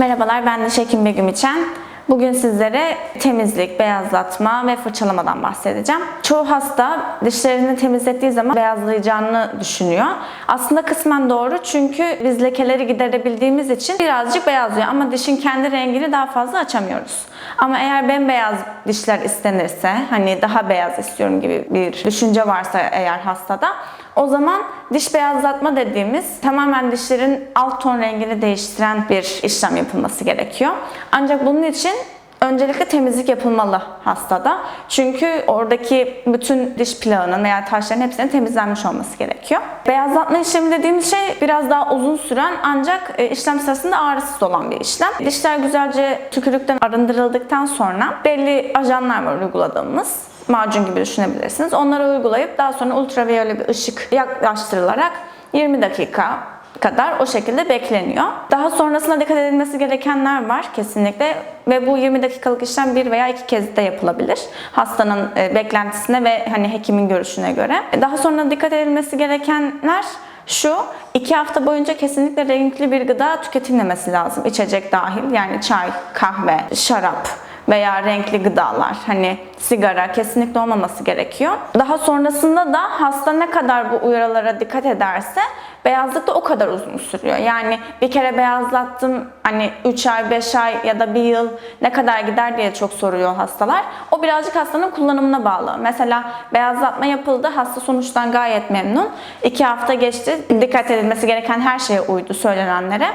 Merhabalar, ben Diş Hekim Begüm İçen. Bugün sizlere temizlik, beyazlatma ve fırçalamadan bahsedeceğim. Çoğu hasta dişlerini temizlettiği zaman beyazlayacağını düşünüyor. Aslında kısmen doğru çünkü biz lekeleri giderebildiğimiz için birazcık beyazlıyor ama dişin kendi rengini daha fazla açamıyoruz. Ama eğer bembeyaz dişler istenirse, hani daha beyaz istiyorum gibi bir düşünce varsa eğer hastada, o zaman diş beyazlatma dediğimiz tamamen dişlerin alt ton rengini değiştiren bir işlem yapılması gerekiyor. Ancak bunun için öncelikle temizlik yapılmalı hastada. Çünkü oradaki bütün diş plağının veya taşların hepsinin temizlenmiş olması gerekiyor. Beyazlatma işlemi dediğimiz şey biraz daha uzun süren ancak e, işlem sırasında ağrısız olan bir işlem. Dişler güzelce tükürükten arındırıldıktan sonra belli ajanlar var uyguladığımız macun gibi düşünebilirsiniz. Onları uygulayıp daha sonra ultraviyole bir ışık yaklaştırılarak 20 dakika kadar o şekilde bekleniyor. Daha sonrasında dikkat edilmesi gerekenler var kesinlikle ve bu 20 dakikalık işlem bir veya iki kez de yapılabilir. Hastanın e, beklentisine ve hani hekimin görüşüne göre. Daha sonra dikkat edilmesi gerekenler şu, iki hafta boyunca kesinlikle renkli bir gıda tüketilmemesi lazım. İçecek dahil yani çay, kahve, şarap, veya renkli gıdalar hani sigara kesinlikle olmaması gerekiyor. Daha sonrasında da hasta ne kadar bu uyarılara dikkat ederse beyazlık da o kadar uzun sürüyor. Yani bir kere beyazlattım hani 3 ay, 5 ay ya da 1 yıl ne kadar gider diye çok soruyor hastalar. O birazcık hastanın kullanımına bağlı. Mesela beyazlatma yapıldı, hasta sonuçtan gayet memnun. 2 hafta geçti, dikkat edilmesi gereken her şeye uydu söylenenlere.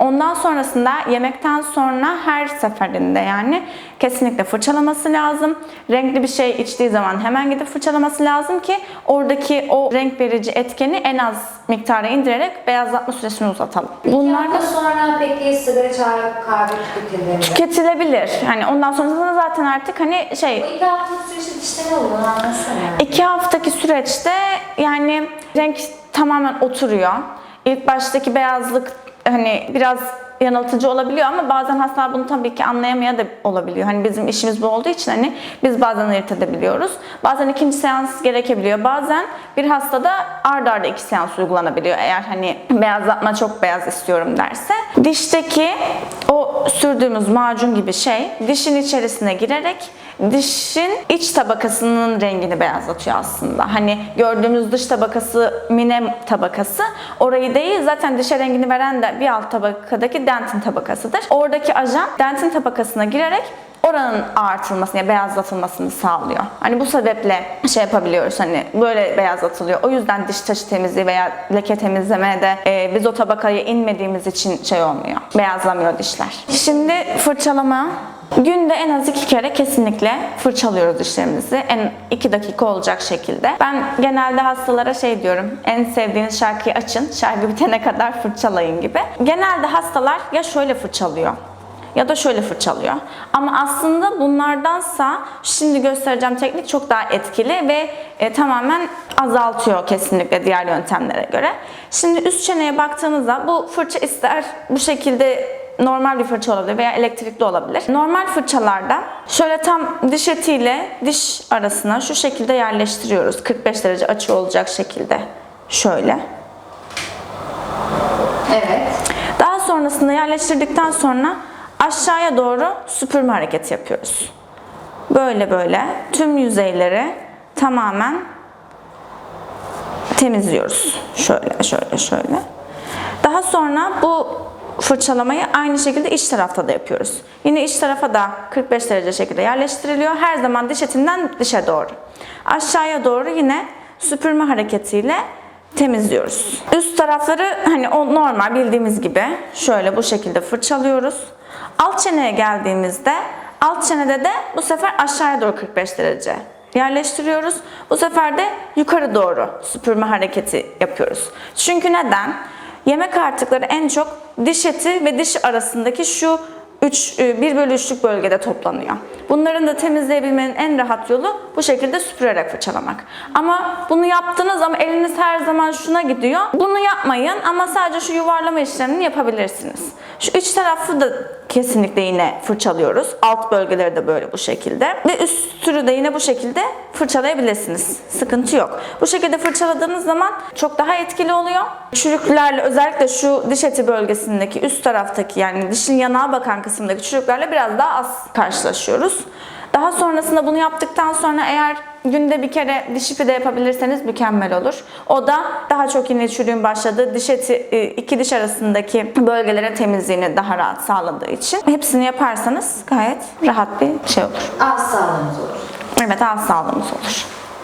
Ondan sonrasında yemekten sonra her seferinde yani kesinlikle fırçalaması lazım. Renkli bir şey içtiği zaman hemen gidip fırçalaması lazım ki oradaki o renk verici etkeni en az miktara indirerek beyazlatma süresini uzatalım. Bunlar da sonra peki sigara, çay, kahve tüketilir mi? tüketilebilir. Hani ondan sonrasında zaten artık hani şey Bu iki haftalık süreçte dişte ne oluyor anlatsana. İki haftaki süreçte yani renk tamamen oturuyor. İlk baştaki beyazlık hani biraz yanıltıcı olabiliyor ama bazen hastalar bunu tabii ki anlayamaya da olabiliyor. Hani bizim işimiz bu olduğu için hani biz bazen ayırt edebiliyoruz. Bazen ikinci seans gerekebiliyor. Bazen bir hastada ard arda iki seans uygulanabiliyor eğer hani beyazlatma çok beyaz istiyorum derse. Dişteki o sürdüğümüz macun gibi şey dişin içerisine girerek dişin iç tabakasının rengini beyazlatıyor aslında. Hani gördüğümüz dış tabakası mine tabakası orayı değil zaten dişe rengini veren de bir alt tabakadaki dentin tabakasıdır. Oradaki ajan dentin tabakasına girerek oranın ağartılmasını, yani beyazlatılmasını sağlıyor. Hani bu sebeple şey yapabiliyoruz hani böyle beyazlatılıyor. O yüzden diş taşı temizliği veya leke temizlemede e, biz o tabakaya inmediğimiz için şey olmuyor. Beyazlamıyor dişler. Şimdi fırçalama. Günde en az iki kere kesinlikle fırçalıyoruz dişlerimizi. En iki dakika olacak şekilde. Ben genelde hastalara şey diyorum. En sevdiğiniz şarkıyı açın. Şarkı bitene kadar fırçalayın gibi. Genelde hastalar ya şöyle fırçalıyor ya da şöyle fırçalıyor. Ama aslında bunlardansa şimdi göstereceğim teknik çok daha etkili ve e, tamamen azaltıyor kesinlikle diğer yöntemlere göre. Şimdi üst çeneye baktığınızda bu fırça ister bu şekilde normal bir fırça olabilir veya elektrikli olabilir. Normal fırçalarda şöyle tam diş etiyle diş arasına şu şekilde yerleştiriyoruz. 45 derece açı olacak şekilde. Şöyle. Evet. Daha sonrasında yerleştirdikten sonra aşağıya doğru süpürme hareketi yapıyoruz. Böyle böyle tüm yüzeyleri tamamen temizliyoruz. Şöyle şöyle şöyle. Daha sonra bu fırçalamayı aynı şekilde iç tarafta da yapıyoruz. Yine iç tarafa da 45 derece şekilde yerleştiriliyor. Her zaman diş etinden dişe doğru. Aşağıya doğru yine süpürme hareketiyle temizliyoruz. Üst tarafları hani o normal bildiğimiz gibi şöyle bu şekilde fırçalıyoruz. Alt çeneye geldiğimizde alt çenede de bu sefer aşağıya doğru 45 derece yerleştiriyoruz. Bu sefer de yukarı doğru süpürme hareketi yapıyoruz. Çünkü neden? Yemek artıkları en çok diş eti ve diş arasındaki şu 3, 1 bölü 3'lük bölgede toplanıyor. Bunların da temizleyebilmenin en rahat yolu bu şekilde süpürerek fırçalamak. Ama bunu yaptınız ama eliniz her zaman şuna gidiyor. Bunu yapmayın ama sadece şu yuvarlama işlemini yapabilirsiniz. Şu iç tarafı da kesinlikle yine fırçalıyoruz. Alt bölgeleri de böyle bu şekilde. Ve üstünü de yine bu şekilde fırçalayabilirsiniz. Sıkıntı yok. Bu şekilde fırçaladığınız zaman çok daha etkili oluyor. Çürüklerle özellikle şu diş eti bölgesindeki üst taraftaki yani dişin yanağa bakan kısımdaki çürüklerle biraz daha az karşılaşıyoruz. Daha sonrasında bunu yaptıktan sonra eğer günde bir kere diş ipi de yapabilirseniz mükemmel olur. O da daha çok yine çürüğün başladığı diş eti, e, iki diş arasındaki bölgelere temizliğini daha rahat sağladığı için hepsini yaparsanız gayet rahat bir şey olur. Ağız sağlığımız olur. Evet ağız sağlığımız olur.